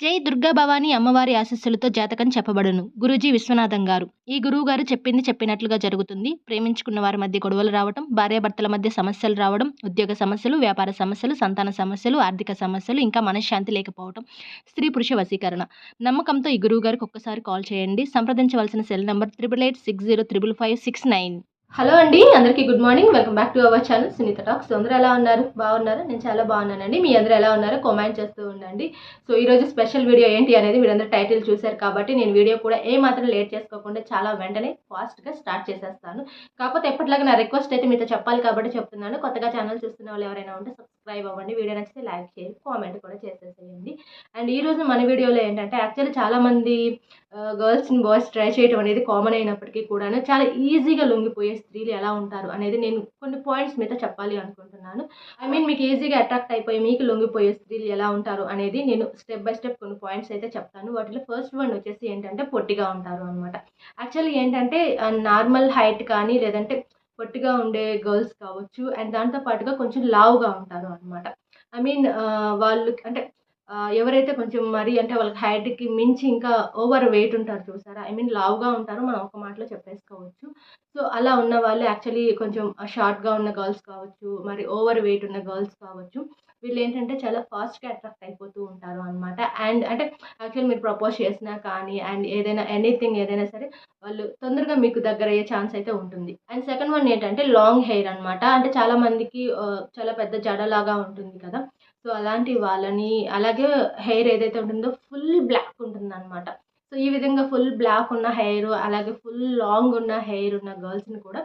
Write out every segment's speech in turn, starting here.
జై దుర్గా భవానీ అమ్మవారి ఆశస్సులతో జాతకం చెప్పబడును. గురూజీ విశ్వనాథం గారు. ఈ గురువు గారు చెప్పింది చెప్పినట్లుగా జరుగుతుంది. ప్రేమించుకున్న వారి మధ్య గొడవలు రావడం భార్యాభర్తల మధ్య సమస్యలు రావడం ఉద్యోగ సమస్యలు వ్యాపార సమస్యలు సంతాన సమస్యలు ఆర్థిక సమస్యలు ఇంకా మనశ్శాంతి లేకపోవడం స్త్రీ పురుష వశీకరణ. నమ్మకంతో ఈ గురువు గారికి ఒక్కసారి కాల్ చేయండి. సంప్రదించవలసిన cell number triple eight six zero triple five six nine hello అండి అందరికీ good morning. Welcome back to our channel Sunitha talks. అందరూ ఎలా ఉన్నారు? బాగున్నారా? నేను చాలా బాగున్నానండి. మీ అందరూ ఎలా ఉన్నారో కామెంట్ చేస్తూ ఉండండి. సో ఈరోజు స్పెషల్ వీడియో ఏంటి అనేది మీరందరూ టైటిల్ చూశారు కాబట్టి నేను వీడియో కూడా ఏ మాత్రం లేట్ చేసుకోకుండా చాలా వెంటనే ఫాస్ట్గా స్టార్ట్ చేసేస్తాను. కాకపోతే ఎప్పటిలాగా నా రిక్వెస్ట్ అయితే మీతో చెప్పాలి కాబట్టి చెప్తున్నాను. కొత్తగా ఛానల్ చూస్తున్న వాళ్ళు ఎవరైనా ఉంటే సబ్స్క్రైబ్ అవ్వండి. వీడియో నచ్చితే లైక్ చేయండి. కామెంట్ కూడా చేసేసేయండి. అండ్ ఈ మన వీడియోలో ఏంటంటే యాక్చువల్లీ చాలామంది గర్ల్స్ని బాయ్స్ ట్రై చేయడం అనేది కామన్ అయినప్పటికీ కూడాను చాలా ఈజీగా లొంగిపోయే స్త్రీలు ఎలా ఉంటారు అనేది నేను కొన్ని పాయింట్స్ మీతో చెప్పాలి అనుకుంటున్నాను. ఐ మీన్ మీకు ఈజీగా అట్రాక్ట్ అయిపోయి మీకు లొంగిపోయే స్త్రీలు ఎలా ఉంటారు అనేది నేను స్టెప్ బై స్టెప్ కొన్ని పాయింట్స్ అయితే చెప్తాను. వాటిలో ఫస్ట్ వన్ వచ్చేసి ఏంటంటే పొట్టిగా ఉంటారు అనమాట యాక్చువల్లీ ఏంటంటే నార్మల్ హైట్ కానీ లేదంటే పొట్టిగా ఉండే గర్ల్స్ కావచ్చు అండ్ దాంతో పాటుగా కొంచెం లావుగా ఉంటారు అనమాట ఐ మీన్ వాళ్ళు అంటే ఎవరైతే కొంచెం మరి అంటే వాళ్ళకి హైట్కి మించి ఇంకా ఓవర్ వెయిట్ ఉంటారు చూసారా? ఐ మీన్ లావుగా ఉంటారు మనం ఒక మాటలో చెప్పేసుకోవచ్చు. సో అలా ఉన్న వాళ్ళు యాక్చువల్లీ కొంచెం షార్ట్గా ఉన్న గర్ల్స్ కావచ్చు మరి ఓవర్ వెయిట్ ఉన్న గర్ల్స్ కావచ్చు వీళ్ళు ఏంటంటే చాలా ఫాస్ట్గా అట్రాక్ట్ అయిపోతూ ఉంటారు అనమాట అండ్ అంటే యాక్చువల్ మీరు ప్రపోజ్ చేసినా కానీ అండ్ ఏదైనా ఎనీథింగ్ ఏదైనా సరే వాళ్ళు తొందరగా మీకు దగ్గర అయ్యే ఛాన్స్ అయితే ఉంటుంది. అండ్ సెకండ్ వన్ ఏంటంటే లాంగ్ హెయిర్ అనమాట అంటే చాలామందికి చాలా పెద్ద జడలాగా ఉంటుంది కదా. సో అలాంటి వాళ్ళని అలాగే హెయిర్ ఏదైతే ఉంటుందో ఫుల్ బ్లాక్ ఉంటుంది అనమాట సో ఈ విధంగా ఫుల్ బ్లాక్ ఉన్న హెయిర్ అలాగే ఫుల్ లాంగ్ ఉన్న హెయిర్ ఉన్న గర్ల్స్ని కూడా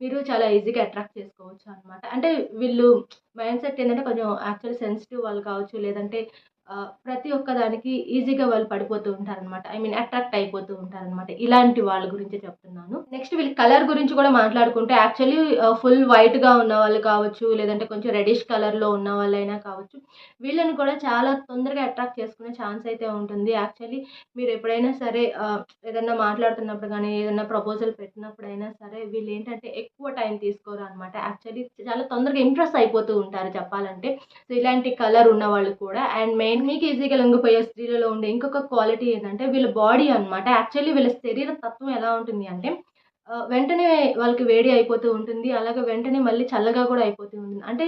మీరు చాలా ఈజీగా అట్రాక్ట్ చేసుకోవచ్చు అనమాట అంటే వీళ్ళు మైండ్ సెట్ ఏంటంటే కొంచెం యాక్చువల్ సెన్సిటివ్ వాళ్ళు కావచ్చు లేదంటే ప్రతి ఒక్క దానికి ఈజీగా వాళ్ళు పడిపోతూ ఉంటారనమాట ఐ మీన్ అట్రాక్ట్ అయిపోతూ ఉంటారనమాట ఇలాంటి వాళ్ళ గురించి చెప్తున్నాను. నెక్స్ట్ వీళ్ళ కలర్ గురించి కూడా మాట్లాడుకుంటే యాక్చువల్లీ ఫుల్ వైట్గా ఉన్న వాళ్ళు కావచ్చు లేదంటే కొంచెం రెడిష్ కలర్లో ఉన్న వాళ్ళైనా కావచ్చు వీళ్ళని కూడా చాలా తొందరగా అట్రాక్ట్ చేసుకునే ఛాన్స్ అయితే ఉంటుంది. యాక్చువల్లీ మీరు ఎప్పుడైనా సరే ఏదన్నా మాట్లాడుతున్నప్పుడు కానీ ఏదైనా ప్రపోజల్ పెట్టినప్పుడైనా సరే వీళ్ళు ఏంటంటే ఎక్కువ టైం తీసుకోరు అనమాట యాక్చువల్లీ చాలా తొందరగా ఇంప్రెస్ అయిపోతూ ఉంటారు చెప్పాలంటే. సో ఇలాంటి కలర్ ఉన్న వాళ్ళు కూడా అండ్ మెయిన్ మీకు ఈజీగా లొంగిపోయే స్త్రీలలో ఉండే ఇంకొక క్వాలిటీ ఏంటంటే వీళ్ళ బాడీ అనమాట యాక్చువల్లీ వీళ్ళ శరీర తత్వం ఎలా ఉంటుంది అంటే వెంటనే వాళ్ళకి వేడి అయిపోతూ ఉంటుంది. అలాగే వెంటనే మళ్ళీ చల్లగా కూడా అయిపోతూ ఉంటుంది. అంటే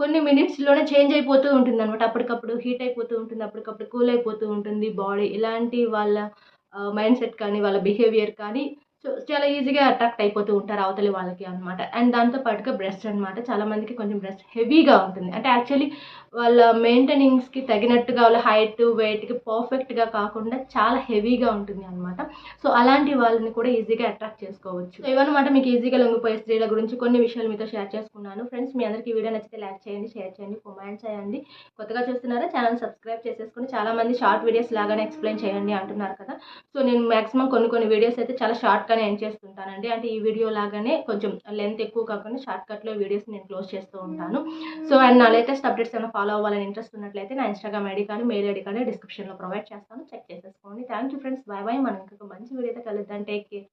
కొన్ని మినిట్స్లోనే చేంజ్ అయిపోతూ ఉంటుంది అనమాట అప్పటికప్పుడు హీట్ అయిపోతూ ఉంటుంది. అప్పటికప్పుడు కూల్ అయిపోతూ ఉంటుంది బాడీ ఇలాంటి వాళ్ళ మైండ్ సెట్ కానీ వాళ్ళ బిహేవియర్ కానీ సో చాలా ఈజీగా అట్రాక్ట్ అయిపోతూ ఉంటారు అవతలి వాళ్ళకి అనమాట అండ్ దాంతో పాటుగా బ్రెస్ట్ అనమాట చాలా మందికి కొంచెం బ్రెస్ట్ హెవీగా ఉంటుంది. అంటే యాక్చువల్లీ వాళ్ళ మెయింటెనింగ్స్కి తగినట్టుగా వాళ్ళ హైట్ వెయిట్కి పర్ఫెక్ట్గా కాకుండా చాలా హెవీగా ఉంటుంది అనమాట సో అలాంటి వాళ్ళని కూడా ఈజీగా అట్రాక్ట్ చేసుకోవచ్చు. సో ఇవన్నమాట మీకు ఈజీగా లొంగిపోయే స్త్రీల గురించి కొన్ని విషయాలు మీతో షేర్ చేసుకున్నాను. ఫ్రెండ్స్ మీ అందరికీ వీడియో నచ్చితే లైక్ చేయండి షేర్ చేయండి కామెంట్ చేయండి. కొత్తగా చూస్తున్నారా? ఛానల్ సబ్స్క్రైబ్ చేసేసుకుని చాలా మంది షార్ట్ వీడియోస్ లాగానే ఎక్స్ప్లెయిన్ చేయండి అంటున్నారు కదా. సో నేను మాక్సిమం కొన్ని కొన్ని వీడియోస్ అయితే చాలా పక్కనే ఏం చేస్తుంటానండి. అంటే ఈ వీడియో లాగానే కొంచెం లెంత్ ఎక్కువ కాకుండా షార్ట్ కట్లో వీడియోస్ నేను క్లోజ్ చేస్తూ ఉంటాను. సో అండ్ నా లేటెస్ట్ అప్డేట్స్ ఏమైనా ఫాలో అవ్వాలని ఇంట్రెస్ట్ ఉన్నట్లయితే నా ఇన్స్టాగ్రామ్ ఐడి కానీ మెయిల్ ఐడి కానీ డిస్క్రిప్షన్లో ప్రొవైడ్ చేస్తాను. చెక్ చేసేసుకోండి. Thank you friends bye bye మనం ఇంకొక మంచి వీడియోతో కలుద్దాం. Take care